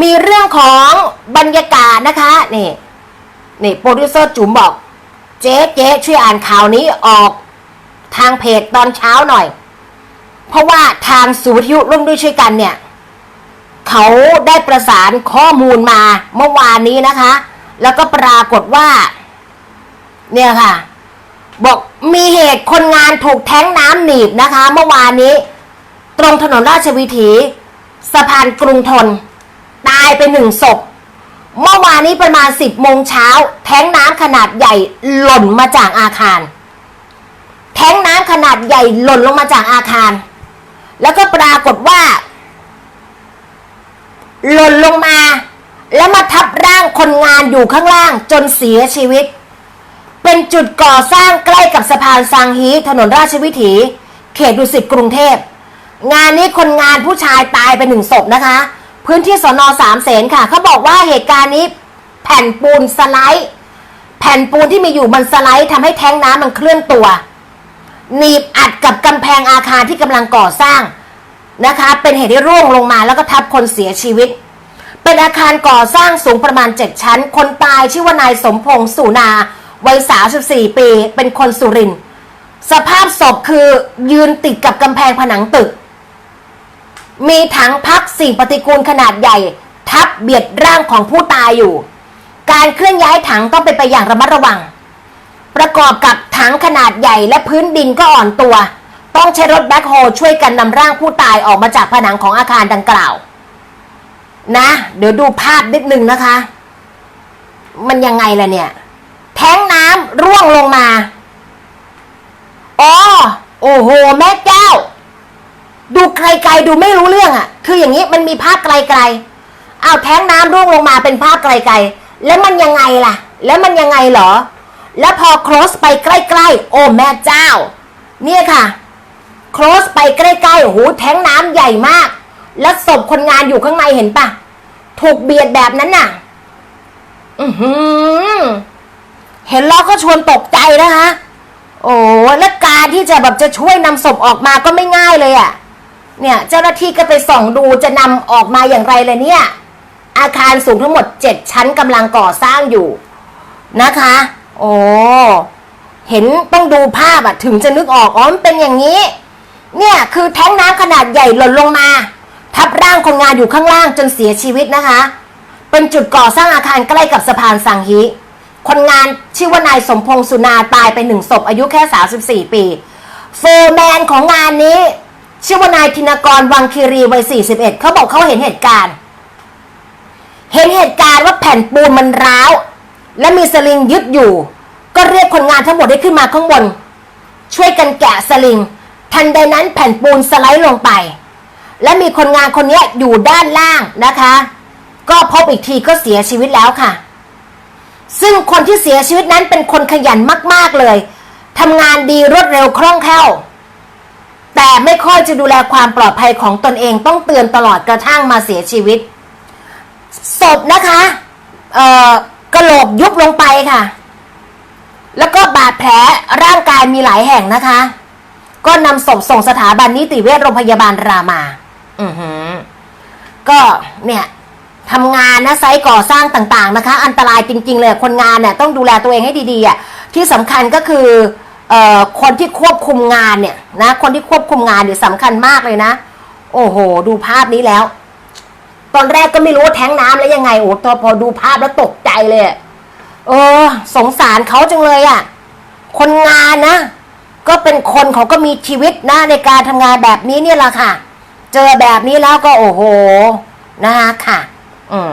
มีเรื่องของบรรยากาศนะคะนี่นี่โปรดิวเซอร์จุ๋มบอก เจ๊เจ๊ช่วยอ่านข่าวนี้ออกทางเพจตอนเช้าหน่อย เพราะว่าทางสูวิทยุร่วมด้วยช่วยกันเนี่ย เขาได้ประสานข้อมูลมาเมื่อวานนี้นะคะ แล้วก็ปรากฏว่า เนี่ยค่ะ บอกมีเหตุคนงานถูกแท้งน้ำหนีบนะคะ เมื่อวานนี้ ตรงถนนราชวิถี สะพานกรุงทน ตายไปหนึ่งศพ เมื่อวานนี้ประมาณสิบโมงเช้า แท้งน้ำขนาดใหญ่หล่นมาจากอาคาร แท้งน้ำขนาดใหญ่หล่นลงมาจากอาคาร แล้วก็ปรากฏว่า หล่นลงมา แล้วมาทับร่างคนงานอยู่ข้างล่างจนเสียชีวิต เป็นจุดก่อสร้างใกล้กับสะพานซางฮีถนนราชวิถี เขตดุสิตกรุงเทพ งานนี้คนงานผู้ชายตายไปหนึ่งศพนะคะ พื้นที่สนอสามเสนค่ะ เขาบอกว่าเหตุการณ์นี้แผ่นปูนสไลด์แผ่นปูนที่มีอยู่มันสไลด์ทำให้แท้งน้ำมันเคลื่อนตัว หนีบอัดกับกำแพงอาคารที่กำลังก่อสร้างนะคะ เป็นเหตุให้ร่วงลงมาแล้วก็ทับคนเสียชีวิต เป็นอาคารก่อสร้างสูงประมาณ 7 ชั้น คนตายชื่อว่านายสมพงษ์สุนาวัย 34 ปี เป็นคนสุรินทร์สภาพศพคือยืนติดกับกำแพงผนังตึก มีถังพักสิ่งปฏิกูลขนาดใหญ่ ทับเบียดร่างของผู้ตายอยู่ การเคลื่อนย้ายถังต้องเป็นไปอย่างระมัดระวัง ประกอบกับถังขนาดใหญ่และพื้นดินก็อ่อนตัว ต้องใช้รถแบ็คโฮลช่วยกันนำร่างผู้ตายออกมาจากผนังของอาคารดังกล่าว นะ เดี๋ยวดูภาพนิดนึงนะคะ มันยังไงล่ะเนี่ย แท้งน้ำร่วงลงมาอ๋อโอ้โห แม่เจ้าดูไกลๆดูไม่รู้เรื่องอะ่ะ คืออย่างนี้มันมีภาพไกลๆเอาแท้งน้ำร่วงลงมาเป็นภาพไกลๆ แล้วมันยังไงล่ะ แล้วมันยังไงเหรอ แล้วพอ close ไปใกล้ๆ โอ้แม่เจ้า เนี่ยค่ะ close ไปใกล้ๆโอ้โหแท้งน้ำใหญ่มาก แล้วศพคนงานอยู่ข้างในเห็นปะถูกเบียดแบบนั้นน่ะ อือหือเห็นแล้วก็ชวนตกใจนะคะ โอ้และการที่จะแบบจะช่วยนำศพออกมาก็ไม่ง่ายเลยอะ่ะ เนี่ยเจ้าหน้าที่ก็ไปส่องดูจะนำออกมาอย่างไรเลยเนี่ย อาคารสูงทั้งหมดเจ็ดชั้นกำลังก่อสร้างอยู่นะคะ โอ้เห็นต้องดูภาพอะถึงจะนึกออกอ๋อมันเป็นอย่างนี้ เนี่ยคือแท้งน้ำขนาดใหญ่หล่นลงมา ทับร่างคนงานอยู่ข้างล่างจนเสียชีวิตนะคะ เป็นจุดก่อสร้างอาคารใกล้กับสะพานสังฮีคนงานชื่อว่านายสมพงษ์สุนาตายไปหนึ่งศพอายุแค่ 34 ปี โฟร์แมนของงานนี้ ชื่อว่านายธินกรวังคีรีวัย 41 เขาบอกเขาเห็นเหตุการณ์ เห็นเหตุการณ์ว่าแผ่นปูนมันร้าว และมีสลิงยึดอยู่ ก็เรียกคนงานทั้งหมดให้ขึ้นมาข้างบน ช่วยกันแกะสลิง ทันใดนั้นแผ่นปูนสไลด์ลงไป และมีคนงานคนนี้อยู่ด้านล่างนะคะ ก็พบอีกทีก็เสียชีวิตแล้วค่ะ ซึ่งคนที่เสียชีวิตนั้นเป็นคนขยันมาก ๆเลยทำงานดีรวดเร็วคล่องแคล่ว แต่ไม่ค่อยจะดูแลความปลอดภัยของตนเองต้องเตือนตลอดกระทั่งมาเสียชีวิต ศพนะคะเอ่อกระโหลกยุบลงไปค่ะ แล้วก็บาดแผลร่างกายมีหลายแห่งนะคะ ก็นำศพส่งสถาบันนิติเวชโรงพยาบาลรามา อือหือ ก็เนี่ยทำงานนะไซต์ก่อสร้างต่างๆนะคะ อันตรายจริง ๆ เลยคนงานเนี่ยต้องดูแลตัวเองให้ดีๆอะที่สำคัญก็คือเอ่อ คนที่ควบคุมงานเนี่ยนะคนที่ควบคุมงานเนี่ยสำคัญมากเลยนะ โอ้โห ดูภาพนี้แล้ว ตอนแรกก็ไม่รู้ว่าแท้งน้ำแล้วยังไงโอ้พอพอดูภาพแล้วตกใจเลยเออ สงสารเขาจังเลยอะ คนงานนะ ก็เป็นคนเขาก็มีชีวิตนะในการทำงานแบบนี้เนี่ยแหละค่ะ เจอแบบนี้แล้วก็โอ้โหนะคะค่ะ อืม